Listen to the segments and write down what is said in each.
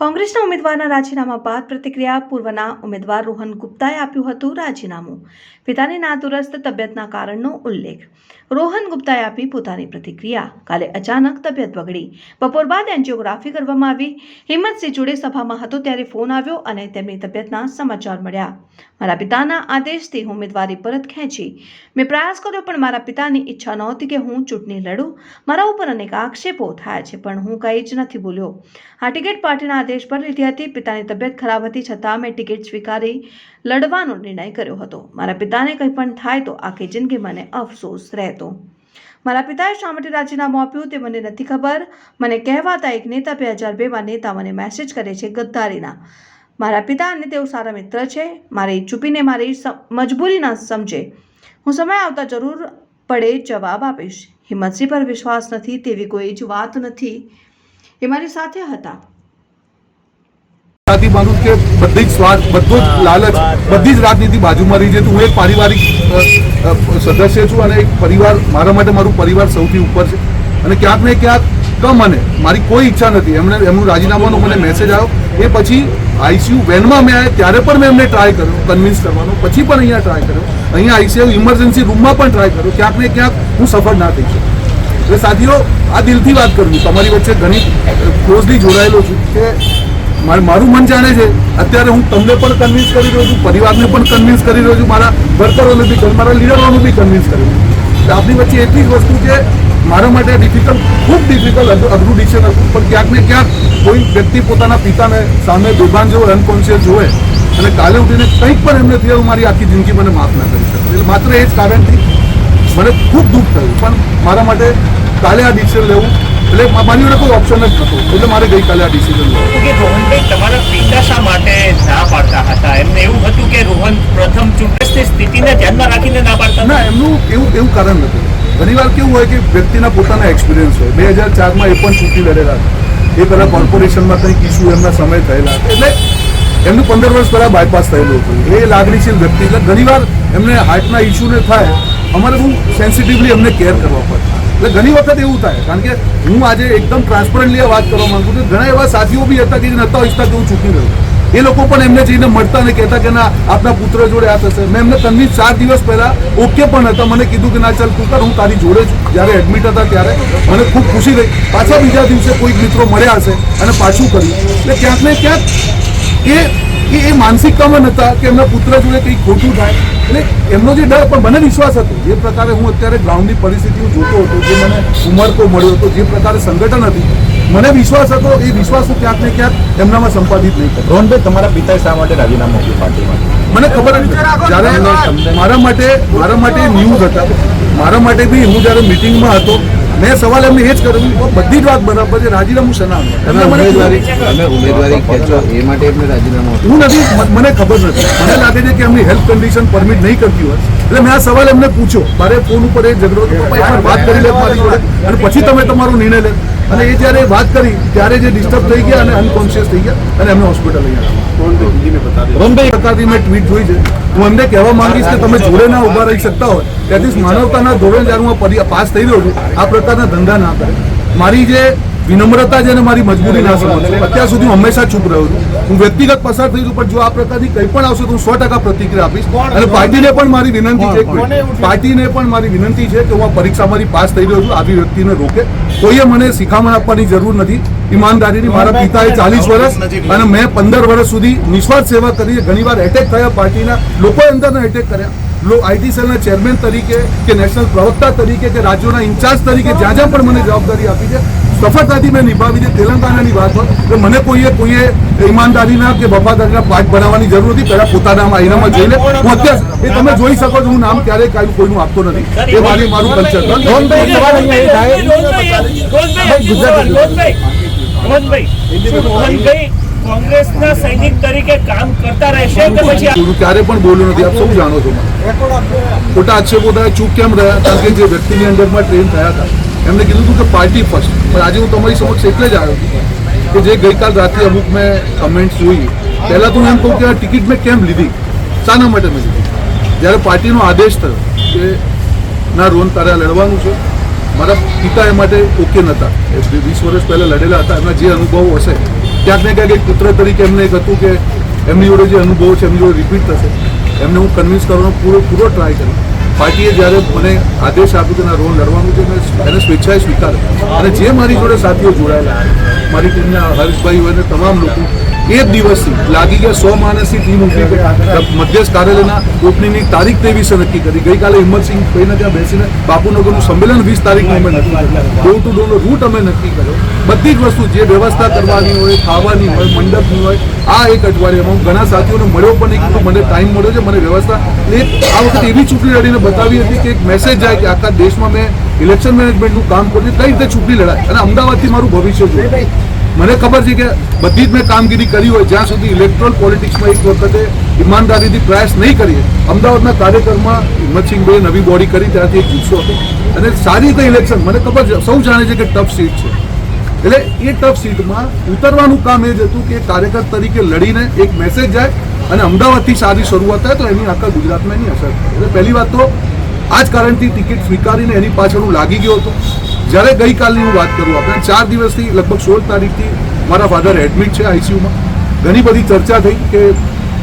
કોંગ્રેસના ઉમેદવારના રાજીનામા બાદ પ્રતિક્રિયા પૂર્વના ઉમેદવાર રોહન ગુપ્તાએ આપ્યું હતું રાજીનામું. પિતાની નાદુરસ્ત તબિયતના કારણનો ઉલ્લેખ. રોહન ગુપ્તાએ આપી પોતાની પ્રતિક્રિયા. કાલે અચાનક તબિયત બગડી. બપોર બાદ એન્જિયોગ્રાફી કરવામાં આવી. હિંમતસિંહ જોડે સભામાં હતો ત્યારે ફોન આવ્યો અને તેમની તબિયતના સમાચાર મળ્યા. મારા પિતાના આદેશથી હું ઉમેદવારી પરત ખેંચી. મેં પ્રયાસ કર્યો, પણ મારા પિતાની ઈચ્છા નહોતી કે હું ચૂંટણી લડું. મારા ઉપર અનેક આક્ષેપો થયા છે, પણ હું કંઈ જ નથી બોલ્યો. આ ટિકિટ પાર્ટીના આદેશ પર લીધી હતી. પિતાની તબિયત ખરાબ હતી છતાં મેં ટિકિટ સ્વીકારી લડવાનો નિર્ણય કર્યો હતો. મારા પિતાને કંઈ પણ થાય તો આખી જિંદગી મને અફસોસ રહેતો. મારા પિતાએ શા માટે રાજીનામું આપ્યું તે મને નથી ખબર. મને કહેવાતા એક નેતા બે હજાર બેમાં નેતા મને મેસેજ કરે છે ગદ્દારીના. મારા પિતા અને તેઓ સારા મિત્ર છે. મારી ચૂપીને મારી મજબૂરી ના સમજે. હું સમય આવતા જરૂર પડે જવાબ આપીશ. હિંમતસિંહ પર વિશ્વાસ નથી તેવી કોઈ જ વાત નથી. એ મારી સાથે હતા. સાથી માનું કે બધી જ સ્વાર્થ બધો જ લાલચ, બધી જ રાજનીતિ બાજુમાં રહી છે. હું એક પારિવારિક સદસ્ય છું અને એક પરિવાર, મારા માટે મારું પરિવાર સૌથી ઉપર છે. અને ક્યાંક ને ક્યાંક કમ મને મારી કોઈ ઈચ્છા નથી. એમણે, એમનું રાજીનામાનો મને મેસેજ આવ્યો એ પછી આઈસીયુ વેનમાં મેં આવ્યા ત્યારે પણ મેં એમને ટ્રાય કર્યો કન્વિન્સ કરવાનો. પછી પણ અહીંયા ટ્રાય કર્યો. અહીંયા આઈસીયુ ઇમરજન્સી રૂમમાં પણ ટ્રાય કર્યો. ક્યાંક ને ક્યાંક હું સફળ ના થઈ શકું. એટલે સાથીઓ આ દિલથી વાત કરું તમારી વચ્ચે ઘણી ક્લોઝલી જોડાયેલો છું કે માર- મારું મન જાણે છે. અત્યારે હું તમને પણ કન્વિન્સ કરી રહ્યો છું, પરિવારને પણ કન્વિન્સ કરી રહ્યો છું, મારા વર્કરોને બી મારા લીડરોને બી કન્વિન્સ કરી રહ્યો આપણી વચ્ચે એટલી જ વસ્તુ છે, મારા માટે ડિફિકલ્ટ ખૂબ ડિફિકલ્ટ અઘરું ડિસિઝન હતું, પણ ક્યાંક ને ક્યાંક કોઈ વ્યક્તિ પોતાના પિતાને સામે બેભાન જોવે અનકોન્શિયસ જોવે અને કાલે ઉઠીને કંઈક પણ એમને થયું, મારી આખી જિંદગી મને માફ ના કરી શકે. એટલે માત્ર એ જ કારણથી મને ખૂબ દુઃખ થયું. પણ મારા માટે કાલે આ ડિસિઝન લેવું એટલે મા- મારી જોડે કોઈ ઓપ્શન જ નહોતો એટલે મારે ગઈકાલે આ ડિસિઝન લીધું કે રોહનભાઈ તમારા પિતા શા માટે ના પાડતા હતા? એમને એવું હતું કે રોહન પ્રથમ ચૂંટણી સ્થિતિને ધ્યાનમાં રાખીને ના પાડતા ના એમનું એવું એવું કારણ નથી. ઘણીવાર કેવું હોય કે વ્યક્તિના પોતાના એક્સપિરિયન્સ હોય. બે હજાર ચારમાં એ પણ ચૂંટણી લડેલા એ પહેલાં કોર્પોરેશનમાં કંઈક ઇસ્યુ એમના સમય થયેલા એટલે એમનું પંદર વર્ષ પહેલાં બાયપાસ થયેલું હતું. એ લાગણીશીલ વ્યક્તિ. એટલે ઘણીવાર એમને હાર્ટના ઇસ્યુને થાય અમારે બહુ સેન્સિટિવલી એમને કેર કરવા પડે. એટલે ઘણી વખત એવું થાય, કારણ કે હું આજે એકદમ ટ્રાન્સપરન્ટલી વાત કરવા માંગુ છું ઘણા એવા સાથીઓ બી હતા કે જે નતા ઈચ્છતા કે હું ચૂકી રહ્યો એ લોકો પણ એમને જઈને મળતા ને કહેતા કે ના, આપના પુત્ર જોડે આ થશે. મેં એમને કન્વિન્સ ચાર દિવસ પહેલા ઓકે પણ હતા. મને કીધું કે ના, ચાલ તું કર, હું તારી જોડે છું જ્યારે એડમિટ હતા ત્યારે. મને ખૂબ ખુશી થઈ. પાછા બીજા દિવસે કોઈક મિત્રો મળ્યા હશે અને પાછું કર્યું. એટલે ક્યાંક ને ક્યાંક એ એ માનસિકતામાં નહોતા કે એમના પુત્ર જોડે કંઈક ખોટું થાય. એટલે એમનો જે ડર પણ મને વિશ્વાસ હતો જે પ્રકારે હું અત્યારે ગ્રાઉન્ડની પરિસ્થિતિ હું જોતો હતો જે મને ઉમરકો મળ્યો હતો જે પ્રકારે સંગઠન હતી મને વિશ્વાસ હતો એ વિશ્વાસ હું ક્યાંક ને ક્યાંક એમનામાં સંપાદિત નહીં કર્યો રોહનભાઈ તમારા પિતાએ શા માટે રાજીનામું આપ્યું પાર્ટીમાં? મને ખબર જ નથી. જ્યારે મારા માટે મારા માટે ન્યૂઝ હતા. મારા માટે બી હું જ્યારે મિટિંગમાં હતો મેં સવાલ એમને એ જ કર્યો બધી જ વાત બરાબર છે રાજીનામું શેના? તમે ઉમેદવારી તમે ઉમેદવારી ખેંચો એ માટે એમને રાજીનામું હું નથી મને ખબર નથી. મને લાગે છે કે એમની હેલ્થ કન્ડિશન પરમિટ નહીં કરતી હોય. એટલે મેં આ સવાલ એમને પૂછ્યો. મારે ફોન ઉપર એ ઝઘડો વાત કરી લે મારી જોડે. અને પછી તમે તમારો નિર્ણય લે. અને એ જ્યારે વાત કરી ત્યારે જે ડિસ્ટર્બ થઈ ગયા અને અનકોન્શિયસ થઈ ગયા અને એમને હોસ્પિટલ લઈ આવ્યા. પ્રકારની મેં ટ્વીટ જોઈ છે. હું એમને કહેવા માંગીશ કે તમે જોડે ના ઊભા રહી શકતા હોય ત્યાંથી માનવતાના ધોરણે જ્યારે હું પાસ થઈ રહ્યો છું. આ પ્રકારના ધંધા ના કરે. મારી જે વિનમ્રતા જેને મારી મજબૂરી ના સમજશો અત્યાર સુધી હું હંમેશા ચૂપ રહ્યો છું. હું વ્યક્તિગત પસાર થઈ છું પણ જો આ પ્રકારની કંઈ પણ આવશે તો હું સો ટકા પ્રતિક્રિયા આપીશ. અને પાર્ટીને પણ મારી વિનંતી છે પાર્ટીને પણ મારી વિનંતી છે કે હું આ પરીક્ષા મારી પાસ થઈ રહ્યો છું આવી વ્યક્તિને રોકે. કોઈએ મને શિખામણ આપવાની જરૂર નથી. ઈમાનદારીની મારા પિતાએ ચાલીસ વર્ષ અને મેં પંદર વર્ષ સુધી નિસ્વાર્થ સેવા કરી ઘણીવાર એટેક થયા પાર્ટીના. લોકોએ અંદરના એટેક કર્યા. આઈટી સેલના ચેરમેન તરીકે કે નેશનલ પ્રવક્તા તરીકે કે રાજ્યોના ઇન્ચાર્જ તરીકે જ્યાં જ્યાં પણ મને જવાબદારી આપી છે સફળતાથી મેં નિભાવી છે તેલંગાણાની વાત હોય તો મને કોઈએ કોઈએ ઈમાનદારીના કે વફાદારીના પાઠ બનાવવાની જરૂર નથી પહેલાં પોતાના આઈનામાં જોઈ લે હું અત્યારે એ તમે જોઈ શકો છો હું નામ ક્યારેય કાંઈ કોઈનું આપતો નથી એ મારી મારું કલ્ચર રોહનભાઈ સવાલ અહીંયા એ થાય રોહનભાઈ કોંગ્રેસના સૈનિક તરીકે કામ કરતા રહેશે કે પછી હું ક્યારે પણ બોલ્યો નથી આપ સૌ જાણો છો ખોટા આક્ષેપો થયા ચૂપ કેમ રહ્યા કારણ કે જે વ્યક્તિની અંદરમાં ટ્રેન થયા હતા એમને કીધું હતું કે પાર્ટી ફર્સ્ટ પણ આજે હું તમારી સમક્ષ એટલે જ આવ્યો છું કે જે ગઈકાલ રાત્રે અમુક મેં કમેન્ટ્સ જોઈ. પહેલાં તો હું એમ કહું કે આ ટિકિટ મેં કેમ લીધી? શાના માટે મેં લીધી. જ્યારે પાર્ટીનો આદેશ થયો કે ના રોન તારે લડવાનું છે. મારા પિતા એ માટે ઓકે નહોતા એ વીસ વર્ષ પહેલાં લડેલા હતા. એમના જે અનુભવો હશે, ક્યાંક ને ક્યાંક એક પુત્ર તરીકે એમને એક હતું કે એમની જોડે જે અનુભવો છે, એમની જોડે રિપીટ થશે. એમને હું કન્વિન્સ કરવાનો પૂરો પૂરો ટ્રાય કર્યો પાર્ટીએ જ્યારે મને આદેશ આપ્યો તેના રોલ લડવાનું છે એને સ્વેચ્છાએ સ્વીકાર્યો. અને જે મારી જોડે સાથીઓ જોડાયેલા મારી ટીમના હર્ષભાઈ અને તમામ લોકો એ જ દિવસથી લાગી ગયા સો માણસની ટીમ ઊભી મધ્યસ્થ કાર્યાલયના ઓપનિંગની તારીખ તેવીસે નક્કી કરી. ગઈકાલે હિંમતસિંહ ભાઈને ત્યાં બેસીને બાપુનગરનું સંમેલન વીસ તારીખ અમે નક્કી ડોર ટુ ડોરનો રૂટ અમે નક્કી કર્યો. બધી જ વસ્તુ જે વ્યવસ્થા કરવાની હોય, ખાવાની હોય, મંડપની હોય, આ એક અઠવાડિયામાં હું ઘણા સાથીઓને મળ્યો પણ નહીં. મને ટાઈમ મળ્યો છે, મને વ્યવસ્થા. એ આ વખતે એવી ચૂંટણી લડીને બતાવી હતી કે એક મેસેજ જાય કે આખા દેશમાં મેં ઇલેક્શન મેનેજમેન્ટનું કામ કર્યું કઈ રીતે ચૂંટણી લડાય? અને અમદાવાદથી મારું ભવિષ્ય જોયું. મને ખબર છે કે બધી જ મેં કામગીરી કરી હોય, જ્યાં સુધી ઇલેક્ટ્રોલ પોલિટિક્સમાં એક વખતે ઈમાનદારીથી પ્રયાસ નહીં કરીએ, અમદાવાદના કાર્યક્રમમાં હિંમતસિંહભાઈએ નવી બોડી કરી, ત્યાંથી એક જુસ્સો હતો. અને સારી રીતે ઇલેક્શન મને ખબર છે, સૌ જાણે છે કે ટફ સીટ છે. એટલે એ ટફ સીટમાં ઉતરવાનું કામ એ જ હતું કે કાર્યકર તરીકે લડીને એક મેસેજ જાય અને અમદાવાદથી સારી શરૂઆત થાય, તો એની આખા ગુજરાતમાં એની અસર એટલે પહેલી વાત તો, આ જ કારણથી ટિકિટ સ્વીકારીને એની પાછળ હું લાગી ગયો હતો. જ્યારે ગઈકાલની હું વાત કરું, આપણે ચાર દિવસથી લગભગ સોળ તારીખથી મારા ફાધર એડમિટ છે આઈસીયુમાં ઘણી બધી ચર્ચા થઈ કે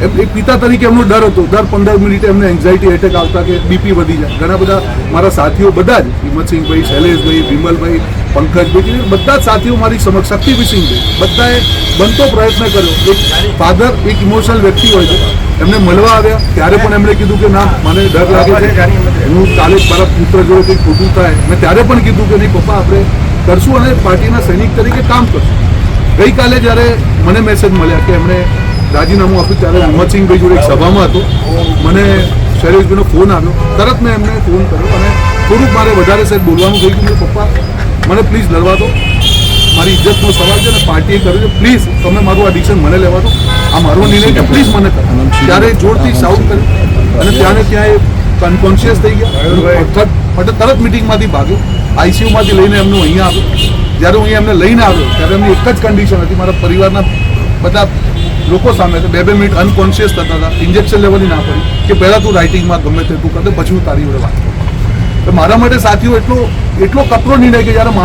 એક પિતા તરીકે એમનો ડર હતો. દર પંદર મિનિટે એમને એન્ઝાઇટી એટેક આવતા કે બીપી વધી જાય. ઘણા બધા મારા સાથીઓ બધા જ, હિંમતસિંહભાઈ, શૈલેષભાઈ, વિમલભાઈ, પંકજભાઈ બધા જ સાથીઓ મારી સમક્ષ શક્તિસિંહભાઈ બધાએ બનતો પ્રયત્ન કર્યો. એક ફાધર એક ઇમોશનલ વ્યક્તિ હોય છે. એમને મળવા આવ્યા. ત્યારે પણ એમણે કીધું કે ના, મને ડર લાગે છે. હું કાલે મારા પુત્ર જોડે કંઈક ખોટું થાય. મેં ત્યારે પણ કીધું કે નહીં, પપ્પા, આપણે કરશું અને પાર્ટીના સૈનિક તરીકે કામ કરશું. ગઈકાલે જ્યારે મને મેસેજ મળ્યા કે એમણે રાજીનામું આપ્યું ત્યારે હિંમતસિંહભાઈ જોડે એક સભામાં હતો. મને શૈલેષભાઈનો ફોન આવ્યો. તરત મેં એમને ફોન કર્યો અને થોડુંક મારે વધારે સાહેબ બોલવાનું થઈ ગયું પપ્પા મને પ્લીઝ લડવા દો. મારી ઇજ્જતનો સવાલ છે અને પાર્ટીએ કર્યું છે. પ્લીઝ તમે મારું આ ડિસિઝન મને લેવા દો. આ મારો નિર્ણય છે. પ્લીઝ મને કરો. ત્યારે જોરથી સાઉન્ડ કર્યું. અને ત્યાં ને ત્યાં એ અનકોન્શિયસ થઈ ગયા. તરત તરત મિટિંગમાંથી ભાગ્યો. આઈસીયુમાંથી લઈને એમનું અહીંયા આવ્યો. જ્યારે હું અહીંયા એમને લઈને આવ્યો ત્યારે એમની એક જ કન્ડિશન હતી. મારા પરિવારના બધા લોકો સામે બે બે મિનિટ અનકોન્શિયસ થતા હતા. ઇન્જેક્શન લેવાની ના પડી કે પહેલાં તું રાઇટિંગમાં ગમે તે તું કરે પછી હું તારી જોડે વાત મારા માટે સાથીઓ એટલો એટલો કપરો નિર્ણય કે જ્યારે